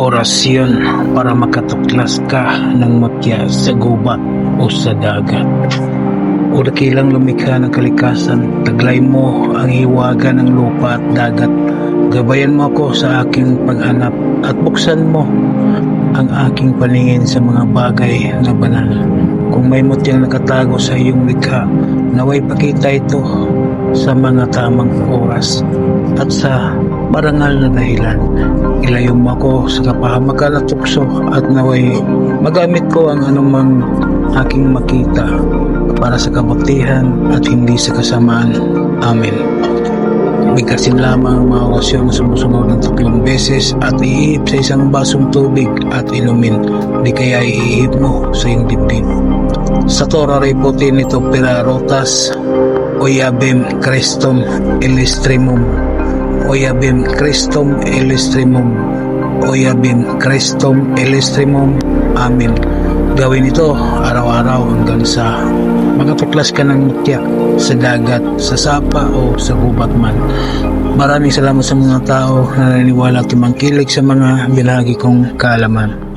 Orasyon para makatuklas ka ng mutya sa gubat o sa dagat. O dakilang lumikha ng kalikasan, taglay mo ang hiwaga ng lupa at dagat. Gabayan mo ako sa aking paghanap at buksan mo ang aking paningin sa mga bagay na banal. Kung may mutyang nakatago sa iyong likha, naway pakita ito sa mga tamang oras at sa marangal na dahilan. Ilayo mo ako sa kapahamakan at tukso at naway magamit ko ang anumang aking makita para sa kabutihan at hindi sa kasamaan. Amen. Bigkasin lamang ang mga orasyon na sumusunod ng tatlong beses at iihip sa isang basong tubig at inumin. Di kaya iihip mo sa iyong dibdib. Sa Torah Reputin nito Pirarotas, Oyabem Crestum Illustrimum, Oyabem Crestum Illustrimum, Oyabem Crestum Illustrimum. Amen. Gawin ito araw-araw hanggang sa makatuklas ka ng mutya sa dagat, sa sapa o sa gubat man. Maraming salamat sa mga tao na naniniwala at tumangkilik sa mga binahagi kong kaalaman.